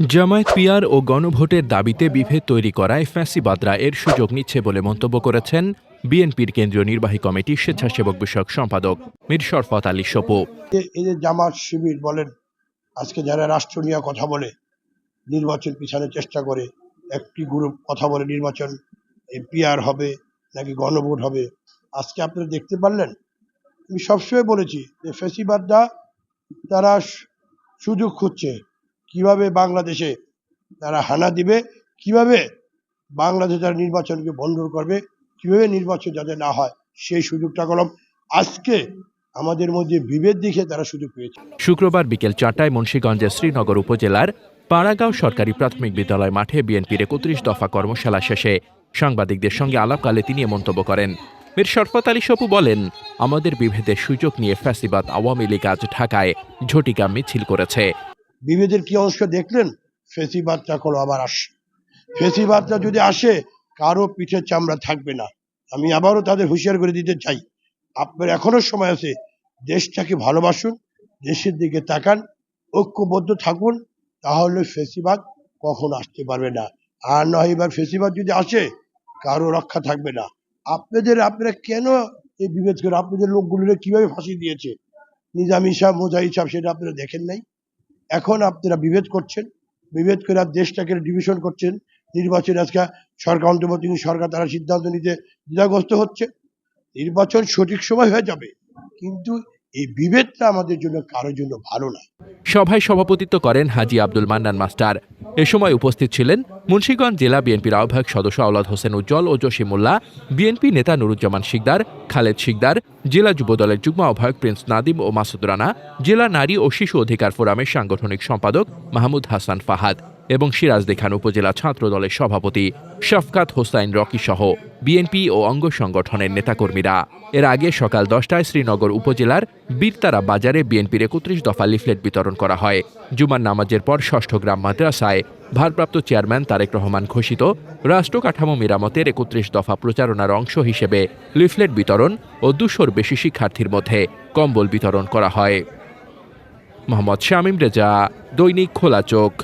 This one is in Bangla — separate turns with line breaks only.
জামায়াত পিয়ার ও গণভোটের দাবিতে বিভেদ তৈরি করায় ফ্যাসিবাদরা এর সুযোগ নিচ্ছে বলে মন্তব্য করেছেন বিএনপির কেন্দ্রীয় নির্বাহী কমিটির স্বেচ্ছাসেবক বিষয়ক সম্পাদক মীর শরফত আলী সপু।
এই যে জামাত শিবির বলেন, আজকে যারা রাষ্ট্র নিয়ে কথা বলে, নির্বাচন পিছানোর চেষ্টা করে, একটি গ্রুপ কথা বলে নির্বাচন পিআর হবে নাকি গণভোট হবে, আজকে আপনারা দেখতে পারলেন? আমি সবসময় বলেছি যে ফেসিবাদরা তারা সুযোগ খুঁজছে। কীভাবে বাংলাদেশে তারা হানা দিবে, কীভাবে বাংলাদেশে তারা নির্বাচনকে বন্ধ করবে, কীভাবে নির্বাচন যাতে না হয়, সেই সুযোগটা কলম আজকে আমাদের মধ্যে বিভেদ দেখে তারা সুযোগ পেয়েছে।
শুক্রবার বিকেল চারটায় মুন্সীগঞ্জের শ্রীনগর উপজেলার পাড়াগাঁও সরকারি প্রাথমিক বিদ্যালয় মাঠে বিএনপির একত্রিশ দফা কর্মশালা শেষে সাংবাদিকদের সঙ্গে আলাপকালে তিনি মন্তব্য করেন। মীর শরফত আলী সপু বলেন, আমাদের বিভেদের সুযোগ নিয়ে ফ্যাসিবাদ আওয়ামী লীগ আজ ঢাকায় ঝটিকা মিছিল করেছে।
বিভেদের কি অংশ দেখলেন? ফেসিবাদটা কোনো আবার আসে। ফেসিবাদটা যদি আসে, কারও পিঠের চামড়া থাকবে না। আমি আবারও তাদের হুঁশিয়ার করে দিতে চাই। আপনার এখনও সময় আছে, দেশটাকে ভালোবাসুন, দেশের দিকে তাকান, ঐক্যবদ্ধ থাকুন, তাহলে ফেসিবাদ কখনো আসতে পারবে না। আর নয় এবার ফেসিবাদ যদি আসে, কারও রক্ষা থাকবে না। আপনাদের, আপনারা কেন এই বিভেদ করে আপনাদের লোকগুলোরে কীভাবে ফাঁসি দিয়েছে? নিজাম হিসাব মোজা হিসাব সেটা আপনারা দেখেন নাই? এখন আপনারা বিভেদ করছেন, বিভেদ করে দেশটাকে ডিভিশন করছেন, নির্বাচন আজকে সরকার অন্তর্বর্তী সরকার তারা সিদ্ধান্ত নিতে দ্বিধাগ্রস্ত হচ্ছে। নির্বাচন সঠিক সময় হয়ে যাবে, কিন্তু এই বিভেদটা আমাদের জন্য কারোর জন্য ভালো না।
সভায় সভাপতিত্ব করেন হাজি আব্দুল মান্নান মাস্টার। এ সময় উপস্থিত ছিলেন মুন্সীগঞ্জ জেলা বিএনপির আহ্বায়ক সদস্য আওলাদ হোসেন উজ্জ্বল ও জসিমুল্লাহ বিএনপি নেতা নুরুজ্জামান শিকদার, খালেদ শিকদার, জেলা যুবদলের যুগ্ম আহ্বায়ক প্রিন্স নাদিম ও মাসুদ রানা, জেলা নারী ও শিশু অধিকার ফোরামের সাংগঠনিক সম্পাদক মাহমুদ হাসান ফাহাদ এবং সিরাজদি খান উপজেলা ছাত্র দলের সভাপতি শফকাত হোসাইন রকি সহ বিএনপি ও অঙ্গ সংগঠনের নেতাকর্মীরা। এর আগে সকাল দশটায় শ্রীনগর উপজেলার বীরতারা বাজারে বিএনপির একত্রিশ দফা লিফলেট বিতরণ করা হয়। জুমার নামাজের পর ষষ্ঠ গ্রাম মাদ্রাসায় ভারপ্রাপ্ত চেয়ারম্যান তারেক রহমান ঘোষিত রাষ্ট্র কাঠামো মেরামতের একত্রিশ দফা প্রচারণার অংশ হিসেবে লিফলেট বিতরণ ও দুশোর বেশি শিক্ষার্থীর মধ্যে কম্বল বিতরণ করা হয়। মোহাম্মদ শামীম রেজা, দৈনিক খোলা চোখ।